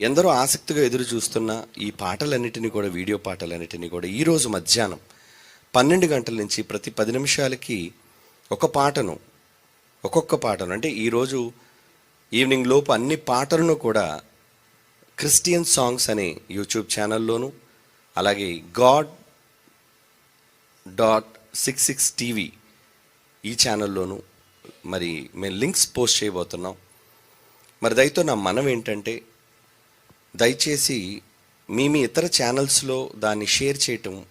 ఎందరో ఆసక్తిగా ఎదురు చూస్తున్న ఈ పాటలన్నిటినీ కూడా వీడియో పాటలన్నిటినీ కూడా ఈరోజు మధ్యాహ్నం పన్నెండు గంటల నుంచి ప్రతి పది నిమిషాలకి ఒక పాటను ఒక్కొక్క పాటను అంటే ఈరోజు ఈవినింగ్ లోపు అన్ని పాటలను కూడా క్రిస్టియన్ సాంగ్స్ అనే యూట్యూబ్ ఛానల్లోను అలాగే God dot six six TV ఈ ఛానల్లోను మరి మేము లింక్స్ పోస్ట్ చేయబోతున్నాం. మరి దయతో నా మనం ఏంటంటే దయచేసి మీ మీ ఇతర ఛానల్స్లో దాన్ని షేర్ చేయటం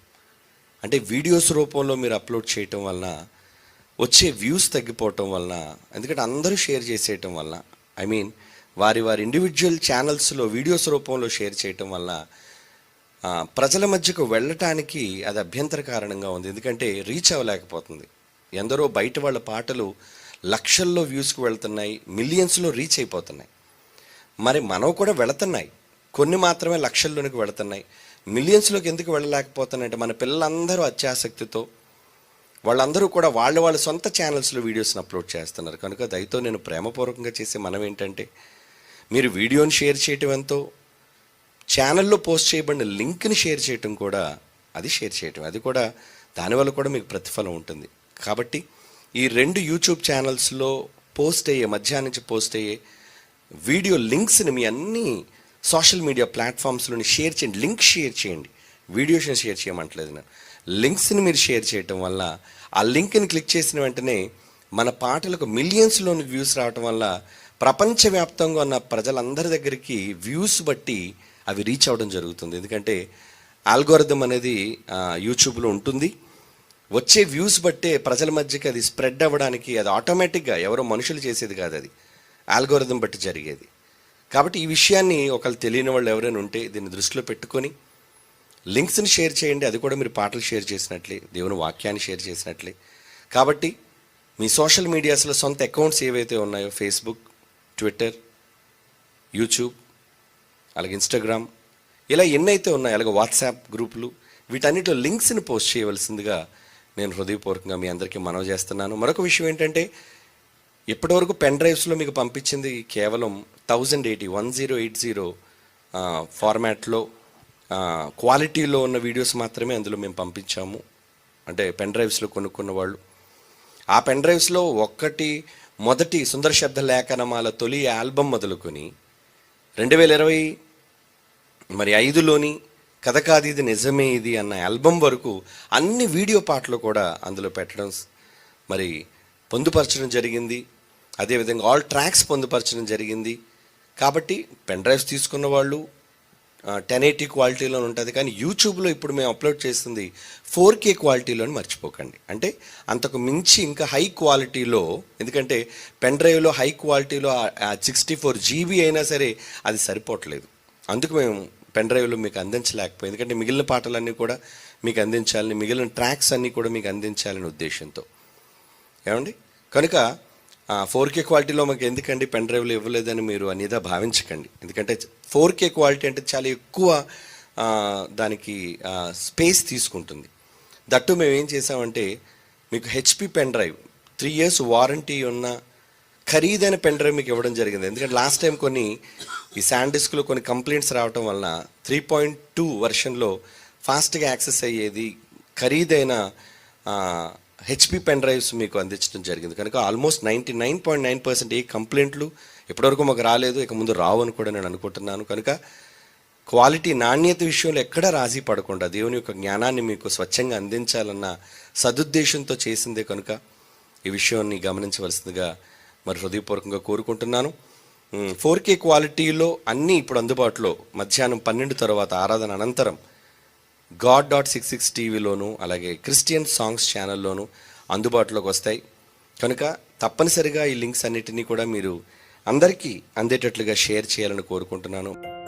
అంటే వీడియోస్ రూపంలో మీరు అప్లోడ్ చేయటం వలన వచ్చే వ్యూస్ తగ్గిపోవటం వలన ఎందుకంటే అందరూ షేర్ చేసేయటం వలన ఐ మీన్ వారి వారి ఇండివిజువల్ ఛానల్స్లో వీడియోస్ రూపంలో షేర్ చేయటం వలన ప్రజల మధ్యకు వెళ్ళటానికి అది అభ్యంతర కారణంగా ఉంది. ఎందుకంటే రీచ్ అవ్వలేకపోతుంది. ఎందరో బయట వాళ్ళ పాటలు లక్షల్లో వ్యూస్కి వెళ్తున్నాయి మిలియన్స్లో రీచ్ అయిపోతున్నాయి. మరి మనం కూడా వెళుతున్నాయి. కొన్ని మాత్రమే లక్షల్లోనికి వెళుతున్నాయి. మిలియన్స్లోకి ఎందుకు వెళ్ళలేకపోతున్నాయంటే మన పిల్లలందరూ అత్యాసక్తితో వాళ్ళందరూ కూడా వాళ్ళ వాళ్ళ సొంత ఛానల్స్లో వీడియోస్ని అప్లోడ్ చేస్తున్నారు. కనుక దయతో నేను ప్రేమపూర్వకంగా చేసే మనం ఏంటంటే మీరు వీడియోని షేర్ చేయటం ఎంతో ఛానల్లో పోస్ట్ చేయబడిన లింక్ని షేర్ చేయటం కూడా అది షేర్ చేయటం అది కూడా దానివల్ల కూడా మీకు ప్రతిఫలం ఉంటుంది. కాబట్టి ఈ రెండు యూట్యూబ్ ఛానల్స్లో పోస్ట్ అయ్యే మధ్యాహ్నం నుంచి పోస్ట్ అయ్యే వీడియో లింక్స్ని మీ అన్నీ సోషల్ మీడియా ప్లాట్ఫామ్స్లోని షేర్ చేయండి లింక్ షేర్ చేయండి. వీడియోస్ని షేర్ చేయమంటలేదు నేను. లింక్స్ని మీరు షేర్ చేయటం వల్ల ఆ లింక్ని క్లిక్ చేసిన వెంటనే మన పాటలకు మిలియన్స్లోని వ్యూస్ రావటం వల్ల ప్రపంచవ్యాప్తంగా ఉన్న ప్రజలందరి దగ్గరికి వ్యూస్ బట్టి అవి రీచ్ అవ్వడం జరుగుతుంది. ఎందుకంటే ఆల్గోరిథం అనేది యూట్యూబ్లో ఉంటుంది. వచ్చే వ్యూస్ బట్టే ప్రజల మధ్యకి అది స్ప్రెడ్ అవ్వడానికి అది ఆటోమేటిక్గా ఎవరో మనుషులు చేసేది కాదు అది. ఆల్గోరిథం బట్టి జరిగేది. కాబట్టి ఈ విషయాన్ని ఒకళ్ళు తెలియని వాళ్ళు ఎవరైనా ఉంటే దీన్ని దృష్టిలో పెట్టుకొని లింక్స్ని షేర్ చేయండి. అది కూడా మీరు పాటలు షేర్ చేసినట్లే దేవుని వాక్యాన్ని షేర్ చేసినట్లే. కాబట్టి మీ సోషల్ మీడియాస్లో సొంత అకౌంట్స్ ఏవైతే ఉన్నాయో ఫేస్బుక్ ట్విట్టర్ యూట్యూబ్ అలాగే ఇన్స్టాగ్రామ్ ఇలా ఎన్నైతే ఉన్నాయో అలాగే వాట్సాప్ గ్రూపులు వీటన్నిటిలో లింక్స్ని పోస్ట్ చేయవలసిందిగా నేను హృదయపూర్వకంగా మీ అందరికీ మనవి చేస్తున్నాను. మరొక విషయం ఏంటంటే ఇప్పటివరకు పెన్ డ్రైవ్స్లో మీకు పంపించింది కేవలం thousand eighty one zero eight zero ఫార్మాట్లో క్వాలిటీలో ఉన్న వీడియోస్ మాత్రమే అందులో మేము పంపించాము. అంటే పెన్ డ్రైవ్స్లో కొనుక్కున్న వాళ్ళు. ఆ పెన్ డ్రైవ్స్లో ఒక్కటి మొదటి సుందర శబ్ద లేఖనమాల తొలి ఆల్బమ్ మొదలుకొని రెండు వేల ఇరవై మరి ఐదులోని కథ కాదు ఇది నిజమే ఇది అన్న ఆల్బమ్ వరకు అన్ని వీడియో పాటలు కూడా అందులో పెట్టడం మరి పొందుపరచడం జరిగింది. అదేవిధంగా ఆల్ ట్రాక్స్ పొందుపరచడం జరిగింది. కాబట్టి పెన్ డ్రైవ్స్ తీసుకున్న వాళ్ళు టెన్ ఎయిటీ క్వాలిటీలో ఉంటుంది. కానీ యూట్యూబ్లో ఇప్పుడు మేము అప్లోడ్ చేస్తుంది ఫోర్ కే క్వాలిటీలోని మర్చిపోకండి. అంటే అంతకు మించి ఇంకా హై క్వాలిటీలో ఎందుకంటే పెన్ డ్రైవ్లో హై క్వాలిటీలో సిక్స్టీ ఫోర్ జీబీ అయినా సరే అది సరిపోవట్లేదు. అందుకు మేము పెన్ డ్రైవ్లో మీకు అందించలేకపోయింది ఎందుకంటే మిగిలిన పాటలన్నీ కూడా మీకు అందించాలని మిగిలిన ట్రాక్స్ అన్నీ కూడా మీకు అందించాలని ఉద్దేశంతో. ఏమండి? కనుక ఫోర్ కే క్వాలిటీలో మాకు ఎందుకండి పెన్ డ్రైవ్లు ఇవ్వలేదని మీరు అనేది భావించకండి. ఎందుకంటే ఫోర్ కే క్వాలిటీ అంటే చాలా ఎక్కువ దానికి స్పేస్ తీసుకుంటుంది. దట్టు మేము ఏం చేసామంటే మీకు HP pen drive three years warranty ఉన్న ఖరీదైన పెన్ డ్రైవ్ మీకు ఇవ్వడం జరిగింది. ఎందుకంటే లాస్ట్ టైం కొన్ని ఈ శాండ్ డిస్క్లో కొన్ని కంప్లైంట్స్ రావటం వలన త్రీ పాయింట్ టూ వర్షన్లో ఫాస్ట్గా యాక్సెస్ అయ్యేది ఖరీదైన హెచ్పి పెన్ డ్రైవ్స్ మీకు అందించడం జరిగింది. కనుక almost ninety nine point nine percent ఏ కంప్లైంట్లు ఇప్పటివరకు మాకు రాలేదు. ఇక ముందు రావు అని కూడా నేను అనుకుంటున్నాను. కనుక క్వాలిటీ నాణ్యత విషయంలో ఎక్కడ రాజీ పడకుండా దేవుని యొక్క జ్ఞానాన్ని మీకు స్వచ్ఛంగా అందించాలన్న సదుద్దేశంతో చేసిందే కనుక ఈ విషయాన్ని గమనించవలసిందిగా మరి హృదయపూర్వకంగా కోరుకుంటున్నాను. ఫోర్ కే క్వాలిటీలో అన్నీ ఇప్పుడు అందుబాటులో. మధ్యాహ్నం పన్నెండు తర్వాత ఆరాధన అనంతరం గాడ్ డాట్ సిక్స్ సిక్స్ టీవీలోను అలాగే క్రిస్టియన్ సాంగ్స్ ఛానల్లోను అందుబాటులోకి వస్తాయి. కనుక తప్పనిసరిగా ఈ లింక్స్ అన్నిటినీ కూడా మీరు అందరికీ అందేటట్లుగా షేర్ చేయాలని కోరుకుంటున్నాను.